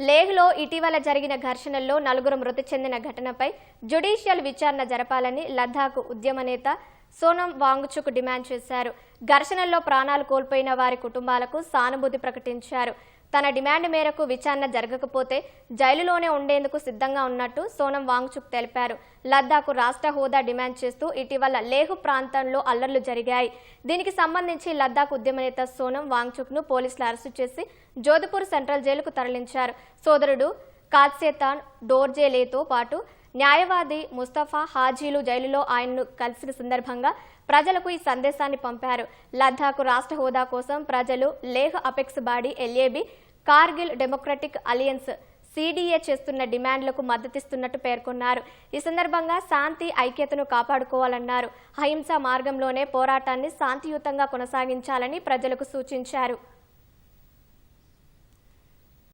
లేహ్లో ఇటీవల జరిగిన ఘర్షణల్లో నలుగురు మృతి చెందిన ఘటనపై జ్యుడిషియల్ విచారణ జరపాలని లద్దాఖ్ ఉద్యమ నేత సోనం వాంగుచుకు డిమాండ్ చేశారు. ఘర్షణల్లో ప్రాణాలు కోల్పోయిన వారి కుటుంబాలకు సానుభూతి ప్రకటించారు. తన డిమాండ్ మేరకు విచారణ జరగకపోతే జైలులోనే ఉండేందుకు సిద్ధంగా ఉన్నట్టు సోనం వాంగ్చుక్ తెలిపారు. లద్దాఖ్ రాష్ట్ర హోదా డిమాండ్ చేస్తూ ఇటీవల లేహ్ ప్రాంతంలో అల్లర్లు జరిగాయి. దీనికి సంబంధించి లద్దాఖ్ ఉద్యమ నేత సోనం వాంగ్చుక్ను పోలీసులు అరెస్టు చేసి జోధ్పూర్ సెంట్రల్ జైలుకు తరలించారు. సోదరుడు కాత్సేతాన్ డోర్జేలేతో పాటు న్యాయవాది ముస్తఫా హాజీలు జైలులో ఆయన్ను కలిసిన సందర్భంగా ప్రజలకు ఈ సందేశాన్ని పంపారు. లద్దాఖ్ రాష్ట్ర హోదా కోసం ప్రజలు Leh apex body LAB Kargil democratic alliance CDA చేస్తున్న డిమాండ్లకు మద్దతిస్తున్నట్టు పేర్కొన్నారు. ఈ సందర్భంగా శాంతి ఐక్యతను కాపాడుకోవాలన్నారు. అహింసా మార్గంలోనే పోరాటాన్ని శాంతియుతంగా కొనసాగించాలని ప్రజలకు సూచించారు.